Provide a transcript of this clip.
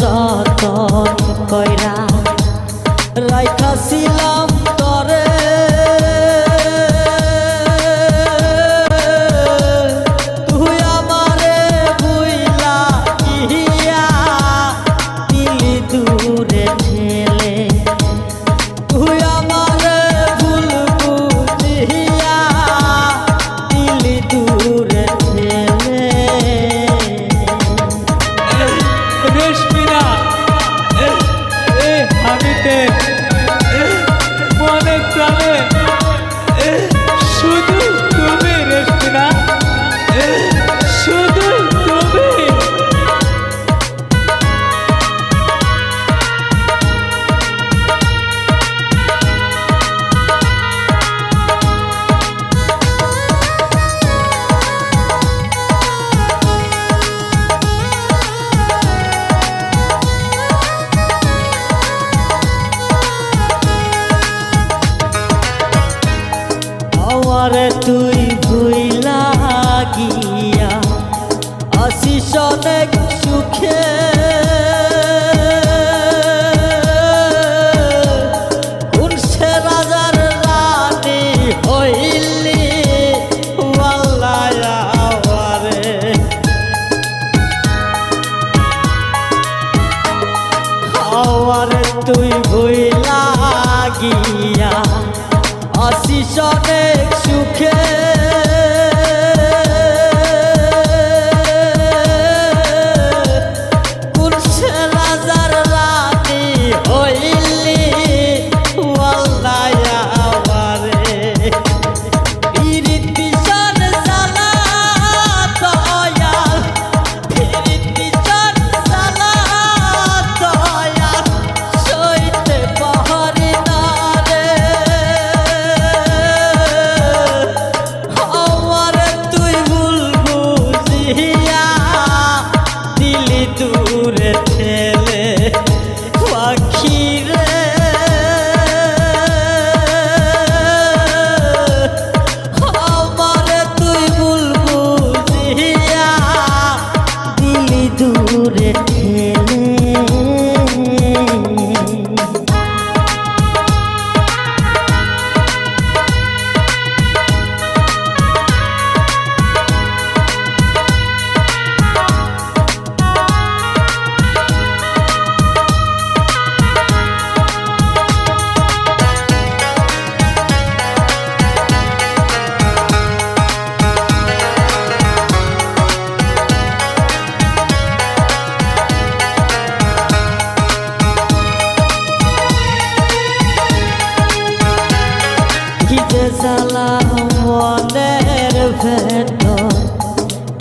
যত কইরা রাইখাছিলাম আমারে তুই ভুইলা গিয়া আসিস অনেক সুখে। তুই ভুইলা গিয়া আসিস অনেক সুখে।